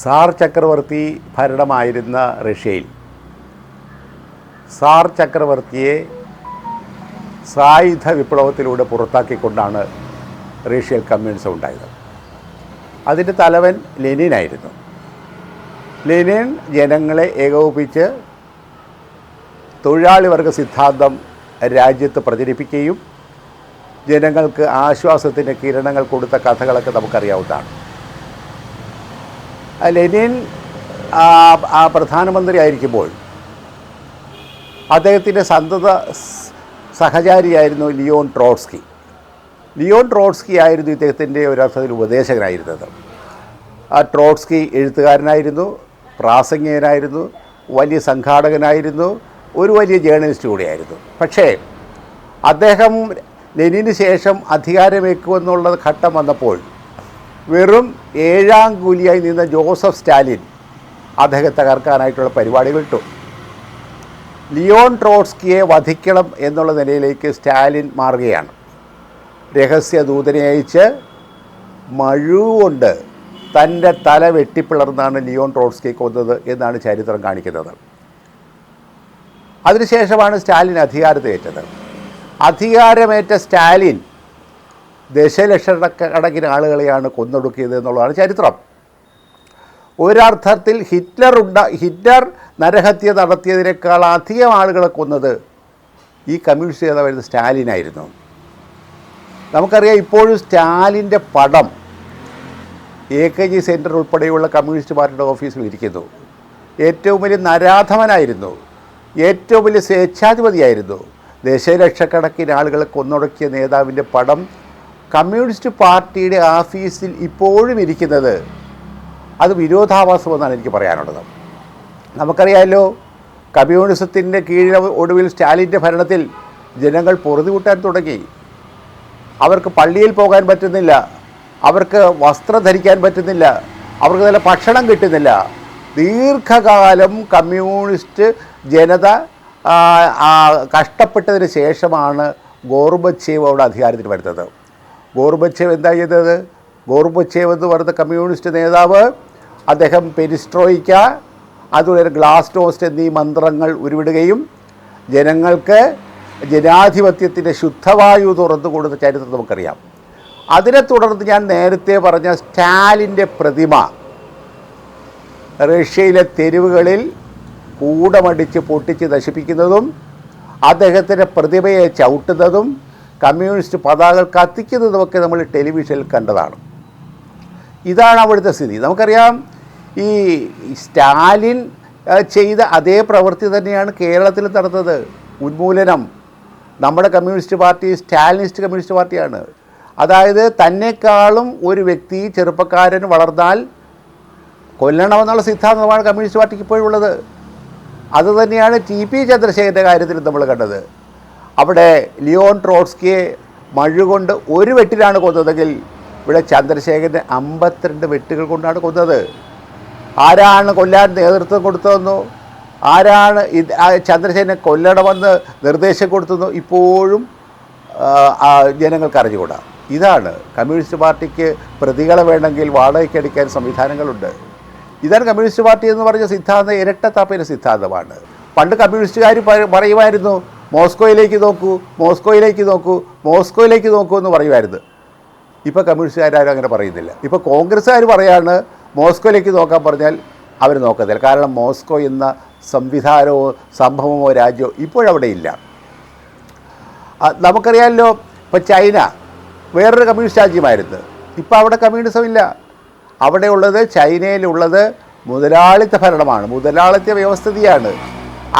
Sir ചക്രവർത്തി ഭരണമായിരുന്ന റഷ്യയിൽ. Sir ചക്രവർത്തിയെ സായുധ വിപ്ലവത്തിലൂടെ പുറത്താക്കിക്കൊണ്ടാണ് റഷ്യയിൽ കമ്മ്യൂണിസം ഉണ്ടായത്. അതിന്റെ തലവൻ ലെനിനായിരുന്നു ലെനിൻ ജനങ്ങളെ ഏകോപിപ്പിച്ച് തൊഴിലാളി വർഗ സിദ്ധാന്തം രാജ്യത്ത് പ്രചരിപ്പിക്കുകയും ജനങ്ങൾക്ക് ആശ്വാസത്തിന്റെ കിരണങ്ങൾ കൊടുത്ത കഥകളൊക്കെ നമുക്കറിയാവുന്നതാണ്. ലെനിൻ പ്രധാനമന്ത്രി ആയിരിക്കുമ്പോൾ അദ്ദേഹത്തിന്റെ സന്തത സഹചാരിയായിരുന്നു ലിയോൺ ട്രോട്സ്കി. ലിയോൺ ട്രോട്സ്കി ആയിരുന്നു ഇദ്ദേഹത്തിന്റെ ഒരർത്ഥത്തിൽ ഉപദേശകനായിരുന്നത്. ആ ട്രോട്സ്കി എഴുത്തുകാരനായിരുന്നു പ്രാസംഗികനായിരുന്നു വലിയ സംഘാടകനായിരുന്നു ഒരു വലിയ ജേർണലിസ്റ്റ് കൂടിയായിരുന്നു. പക്ഷേ അദ്ദേഹം ലെനിന് ശേഷം അധികാരമേക്കുമെന്നുള്ള ഘട്ടം വന്നപ്പോൾ വെറും ഏഴാം കൂലിയായി നിന്ന ജോസഫ് സ്റ്റാലിൻ അദ്ദേഹത്തെ തകർക്കാനായിട്ടുള്ള പരിപാടികൾ ഇട്ടു. ലിയോൺ ട്രോട്സ്കിയെ വധിക്കണം എന്നുള്ള നിലയിലേക്ക് സ്റ്റാലിൻ മാറുകയാണ്. രഹസ്യ ദൂതനെ അയച്ച് മഴുകൊണ്ട് തന്റെ തല വെട്ടിപ്പിളർന്നാണ് ലിയോൺ ട്രോട്സ്കി കൊന്നത് എന്നാണ് ചരിത്രം കാണിക്കുന്നത്. അതിനുശേഷമാണ് സ്റ്റാലിൻ അധികാരത്തേറ്റത് അധികാരമേറ്റ സ്റ്റാലിൻ ദശലക്ഷക്കണക്കിന് ആളുകളെയാണ് കൊന്നൊടുക്കിയത് എന്നുള്ളതാണ് ചരിത്രം. ഒരർത്ഥത്തിൽ ഹിറ്റ്ലർ ഉണ്ട ഹിറ്റ്ലർ നരഹത്യ നടത്തിയതിനേക്കാൾ അധികം ആളുകളെ കൊന്നത് ഈ കമ്മ്യൂണിസ്റ്റ് നേതാവായിരുന്ന സ്റ്റാലിനായിരുന്നു നമുക്കറിയാം ഇപ്പോഴും സ്റ്റാലിന്റെ പടം എ കെ ജി സെന്റർ ഉൾപ്പെടെയുള്ള കമ്മ്യൂണിസ്റ്റ് പാർട്ടിയുടെ ഓഫീസിൽ ഇരിക്കുന്നു. ഏറ്റവും വലിയ നരാധമനായിരുന്നു. ഏറ്റവും വലിയ സ്വേച്ഛാധിപതിയായിരുന്നു. ദശലക്ഷക്കണക്കിന് ആളുകളെ കൊന്നൊടുക്കിയ നേതാവിന്റെ പടം കമ്മ്യൂണിസ്റ്റ് പാർട്ടിയുടെ ആഫീസിൽ ഇപ്പോഴും ഇരിക്കുന്നത് അത് വിരോധാഭാസമെന്നാണ് എനിക്ക് പറയാനുള്ളത്. നമുക്കറിയാമല്ലോ കമ്മ്യൂണിസത്തിന്റെ കീഴിൽ ഒടുവിൽ സ്റ്റാലിന്റെ ഭരണത്തിൽ ജനങ്ങൾ പൊറുതിമുട്ടാൻ തുടങ്ങി. അവർക്ക് പള്ളിയിൽ പോകാൻ പറ്റുന്നില്ല അവർക്ക് വസ്ത്രം ധരിക്കാൻ പറ്റുന്നില്ല അവർക്ക് നല്ല ഭക്ഷണം കിട്ടുന്നില്ല. ദീർഘകാലം കമ്മ്യൂണിസ്റ്റ് ജനത കഷ്ടപ്പെട്ടതിന് ശേഷമാണ് ഗോർബച്ചേവ് അവിടെ അധികാരത്തിൽ വരുന്നത്. ഗോർബച്ചേവ് എന്താ ചെയ്തത് ഗോർബച്ചേവ് എന്ന് പറയുന്ന കമ്മ്യൂണിസ്റ്റ് നേതാവ് അദ്ദേഹം പെരിസ്ട്രോയിക്ക അതുപോലെ ഗ്ലാസ് ടോസ്റ്റ് എന്നീ മന്ത്രങ്ങൾ ഉരുവിടുകയും ജനങ്ങൾക്ക് ജനാധിപത്യത്തിന്റെ ശുദ്ധവായു തുറന്നു കൊടുത്ത ചരിത്രം നമുക്കറിയാം. അതിനെ തുടർന്ന് ഞാൻ നേരത്തെ പറഞ്ഞ സ്റ്റാലിന്റെ പ്രതിമ റഷ്യയിലെ തെരുവുകളിൽ കൂടമടിച്ച് പൊട്ടിച്ച് നശിപ്പിക്കുന്നതും അദ്ദേഹത്തിന്റെ പ്രതിമയെ ചവിട്ടുന്നതും കമ്മ്യൂണിസ്റ്റ് പതാകകൾ കത്തിക്കുന്നതുമൊക്കെ നമ്മൾ ടെലിവിഷനിൽ കണ്ടതാണ്. ഇതാണ് അവിടുത്തെ സ്ഥിതി. നമുക്കറിയാം ഈ സ്റ്റാലിൻ ചെയ്ത അതേ പ്രവൃത്തി തന്നെയാണ് കേരളത്തിൽ നടന്നത്. ഉന്മൂലനം. നമ്മുടെ കമ്മ്യൂണിസ്റ്റ് പാർട്ടി സ്റ്റാലിനിസ്റ്റ് കമ്മ്യൂണിസ്റ്റ് പാർട്ടിയാണ്. അതായത് തന്നെക്കാളും ഒരു വ്യക്തി ചെറുപ്പക്കാരൻ വളർന്നാൽ കൊല്ലണമെന്നുള്ള സിദ്ധാന്തമാണ് കമ്മ്യൂണിസ്റ്റ് പാർട്ടിക്ക് ഇപ്പോഴുള്ളത്. അതുതന്നെയാണ് അത് തന്നെയാണ് ടി പി ചന്ദ്രശേഖരന്റെ കാര്യത്തിൽ നമ്മൾ കണ്ടത്. അവിടെ ലിയോൺ ട്രോട്സ്കിയെ മഴുകൊണ്ട് ഒരു വെട്ടിലാണ് കൊന്നതെങ്കിൽ ഇവിടെ ചന്ദ്രശേഖരന്റെ അമ്പത്തിരണ്ട് വെട്ടുകൾ കൊണ്ടാണ് കൊന്നത്. ആരാണ് കൊല്ലാൻ നേതൃത്വം കൊടുത്തതെന്നോ? ആരാണ് ചന്ദ്രശേഖരനെ കൊല്ലണമെന്ന് നിർദ്ദേശം കൊടുത്തതെന്നോ ഇപ്പോഴും ജനങ്ങൾക്ക് അറിഞ്ഞുകൂടാ. ഇതാണ് കമ്മ്യൂണിസ്റ്റ് പാർട്ടിക്ക് പ്രതികളെ വേണമെങ്കിൽ വാടകയ്ക്കടിക്കാൻ സംവിധാനങ്ങളുണ്ട്. ഇതാണ് കമ്മ്യൂണിസ്റ്റ് പാർട്ടി എന്ന് പറഞ്ഞ സിദ്ധാന്തം ഇരട്ടത്താപ്പിന്റെ സിദ്ധാന്തമാണ്. പണ്ട് കമ്മ്യൂണിസ്റ്റുകാർ പറയുമായിരുന്നു മോസ്കോയിലേക്ക് നോക്കൂ മോസ്കോയിലേക്ക് നോക്കൂ മോസ്കോയിലേക്ക് നോക്കൂ എന്ന് പറയുമായിരുന്നു ഇപ്പോൾ കമ്മ്യൂണിസ്റ്റുകാരും അങ്ങനെ പറയുന്നില്ല. ഇപ്പോൾ കോൺഗ്രസ്സുകാർ പറയാണ് മോസ്കോയിലേക്ക് നോക്കാൻ പറഞ്ഞാൽ അവർ നോക്കത്തില്ല. കാരണം മോസ്കോ എന്ന സംവിധാനമോ സംഭവമോ രാജ്യമോ ഇപ്പോഴവിടെ ഇല്ല. നമുക്കറിയാമല്ലോ ഇപ്പോൾ ചൈന വേറൊരു കമ്മ്യൂണിസ്റ്റ് രാജ്യമായിരുന്നു. ഇപ്പോൾ അവിടെ കമ്മ്യൂണിസം ഇല്ല. അവിടെ ഉള്ളത് ചൈനയിലുള്ളത് മുതലാളിത്ത ഭരണമാണ്. മുതലാളിത്ത വ്യവസ്ഥിതിയാണ്.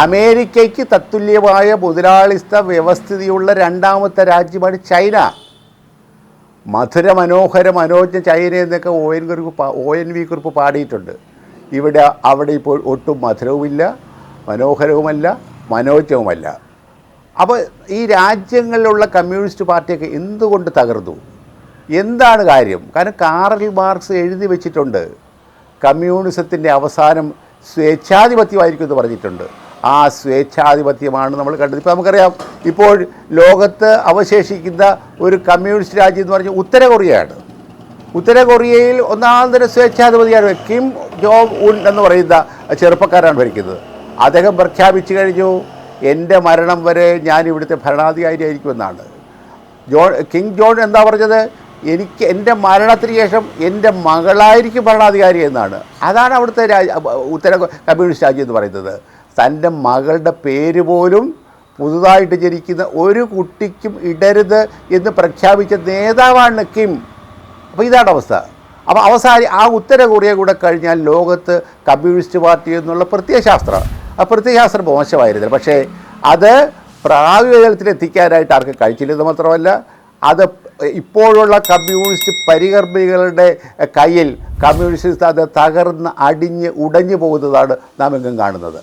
അമേരിക്കയ്ക്ക് തത്തുല്യമായ മുതലാളിത്ത വ്യവസ്ഥിതിയുള്ള രണ്ടാമത്തെ രാജ്യമാണ് ചൈന. മധുര മനോഹര മനോജ്ഞ ചൈന എന്നൊക്കെ O N Kurup O N V Kurup പാടിയിട്ടുണ്ട്. ഇവിടെ അവിടെ ഇപ്പോൾ ഒട്ടും മധുരവുമില്ല മനോഹരവുമല്ല മനോജ്ഞവുമല്ല. അപ്പോൾ ഈ രാജ്യങ്ങളിലുള്ള കമ്മ്യൂണിസ്റ്റ് പാർട്ടിയൊക്കെ എന്തുകൊണ്ട് തകർന്നു? എന്താണ് കാര്യം? കാരണം കാറൽ മാർക്സ് എഴുതി വെച്ചിട്ടുണ്ട്. കമ്മ്യൂണിസത്തിന്റെ അവസാനം സ്വേച്ഛാധിപത്യമായിരിക്കും എന്ന് പറഞ്ഞിട്ടുണ്ട്. ആ സ്വേച്ഛാധിപത്യമാണ് നമ്മൾ കണ്ടത്. ഇപ്പോൾ നമുക്കറിയാം ഇപ്പോൾ ലോകത്ത് അവശേഷിക്കുന്ന ഒരു കമ്മ്യൂണിസ്റ്റ് രാജ്യം എന്ന് പറഞ്ഞാൽ ഉത്തര കൊറിയയാണ്. ഉത്തര കൊറിയയിൽ ഒന്നാന്തര സ്വേച്ഛാധിപതിയാണ് കിം ജോങ് ഉൻ എന്ന് പറയുന്ന ചെറുപ്പക്കാരാണ് ഭരിക്കുന്നത്. അദ്ദേഹം പ്രഖ്യാപിച്ചു കഴിഞ്ഞു എന്റെ മരണം വരെ ഞാൻ ഇവിടുത്തെ ഭരണാധികാരിയായിരിക്കുമെന്നാണ് ജോൺ കിങ് ജോൺ എന്താ പറഞ്ഞത്? എനിക്ക് എന്റെ മരണത്തിന് ശേഷം എന്റെ മകളായിരിക്കും ഭരണാധികാരി എന്നാണ്. അതാണ് അവിടുത്തെ രാജ്യ ഉത്തര കമ്മ്യൂണിസ്റ്റ് രാജ്യം എന്ന് പറയുന്നത്. തന്റെ മകളുടെ പേര് പോലും പുതുതായിട്ട് ജനിക്കുന്ന ഒരു കുട്ടിക്കും ഇടരുത് എന്ന് പ്രഖ്യാപിച്ച നേതാവാണ് കിം. അപ്പോൾ ഇതാണ് അവസ്ഥ. അപ്പോൾ അവസാനം ആ ഉത്തര കൊറിയ കൂടെ കഴിഞ്ഞാൽ ലോകത്ത് കമ്മ്യൂണിസ്റ്റ് പാർട്ടി എന്നുള്ള പ്രത്യയശാസ്ത്രം. ആ പ്രത്യയശാസ്ത്രം മോശമായിരുന്നില്ല. പക്ഷേ അത് പ്രായോഗികതലത്തിൽ എത്തിക്കാനായിട്ട് ആർക്കും കഴിച്ചില്ലെന്ന് മാത്രമല്ല അത് ഇപ്പോഴുള്ള കമ്മ്യൂണിസ്റ്റ് പരികർമ്മികളുടെ കയ്യിൽ കമ്മ്യൂണിസ്റ്റ് അത് തകർന്ന് അടിഞ്ഞ് ഉടഞ്ഞു പോകുന്നതാണ് നാം എങ്ങും കാണുന്നത്.